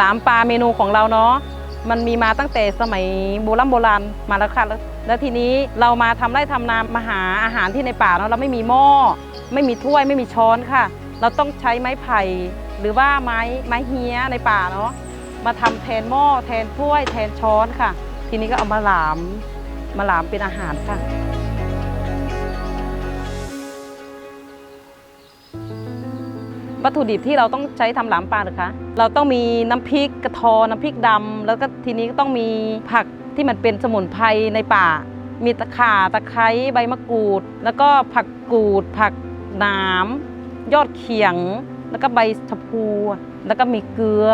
หลามปลาเมนูของเราเนาะมันมีมาตั้งแต่สมัยโบราณโบราณมาแล้วค่ะแล้วแล้วทีนี้เรามาทำไร่ทำนามาหาอาหารที่ในป่าเนาะเราไม่มีหม้อ ไม่มีถ้วยไม่มีช้อนค่ะ เราต้องใช้ไม้ไผ่หรือว่าไม้ไม้เฮียในป่าเนาะมาทำแทนหม้อแทนถ้วยแทนช้อนค่ะ ทีนี้ก็เอามาหลามมาหลามเป็นอาหารค่ะ วัตถุดิบที่เราต้องใช้ทำหลามปลาหรือคะ เราต้องมีน้ำพริกกระทอน้ำพริกดำแล้วก็ทีนี้ก็ต้องมีผักที่มันเป็นสมุนไพรในป่า มีตะข่าตะไคร้ใบมะกรูด แล้วก็ผักกูด ผักหนาม ยอดเขียง แล้วก็ใบชะพูแล้วก็มีเกลือ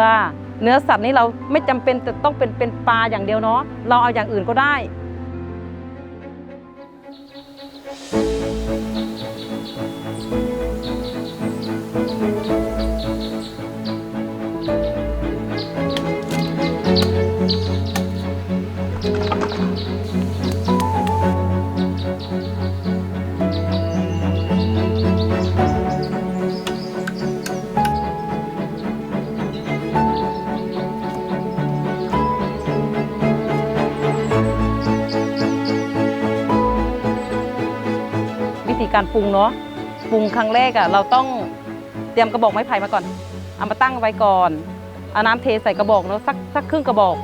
เนื้อสัตว์นี่เราไม่จำเป็นแต่ต้องเป็นเป็นปลาอย่างเดียวเนาะเราเอาอย่างอื่นก็ได้ วิธีการปรุงเนาะปรุงครั้งแรกอะ่ะเราต้อง ตรียมกระบอกไม้ไผ่มาก่อน เอามาตั้งไว้ก่อน เอาน้ำเทใส่กระบอกเนาะสักสักครึ่งกระบอก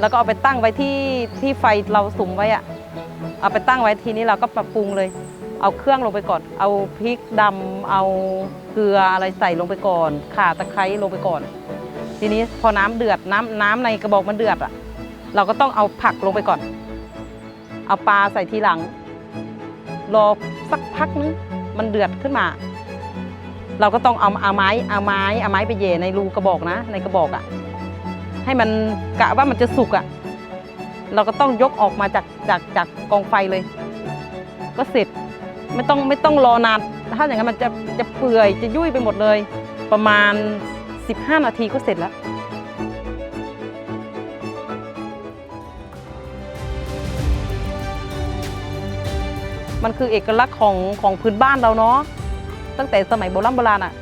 แล้วก็เอาไปตั้งไว้ที่ที่ไฟเราสุมไว้อะเอาไปตั้งไว้ทีนี้เราก็ปรับปรุงเลย เอาเครื่องลงไปก่อน เอาพริกดำเอาเกลืออะไรใส่ลงไปก่อน ข่าตะไคร้ลงไปก่อน ทีนี้พอน้ำเดือดน้ำน้ำในกระบอกมันเดือดอะเราก็ต้องเอาผักลงไปก่อน เอาปลาใส่ทีหลัง รอสักพักนึงมันเดือดขึ้นมา เราก็ต้องเอาเอาไม้เอาไม้เอาไม้ไปเย่ในรูกระบอกนะ ในกระบอกอะ่ะให้มันกะว่ามันจะสุกอะ่ะเราก็ต้องยกออกมาจากจากจากกองไฟเลย ก็เสร็จไม่ต้องไม่ต้องรอนานถ้าอย่างนั้นมันจะจะเปื่อยจะยุ่ยไปหมดเลย ประมาณ 15 นาทีก็เสร็จแล้วมันคือเอกลักษณ์ของของพื้นบ้านเราเนาะ ตั้งแต่สมัยโบราณโบราณอะ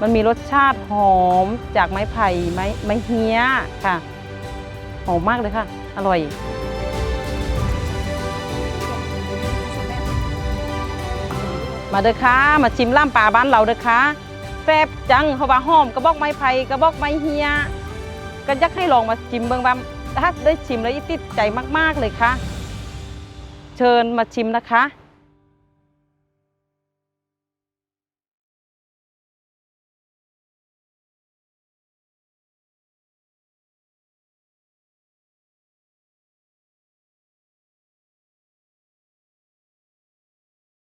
มันมีรสชาติหอมจากไม้ไผ่ไม้ไม้เฮียค่ะ หอมมากเลยค่ะ อร่อย มาเด้อค่ะมาชิมล่ามปลาบ้านเราเด้อค่ะแซ่บจังเพราะว่าหอมกระบอกไม้ไผ่กระบอกไม้เฮียก็อยากให้ลองมาชิมเบิ่งบ้างถ้าได้ชิมแล้วติดใจมาก ๆ เลยค่ะ เชิญมาชิมนะคะ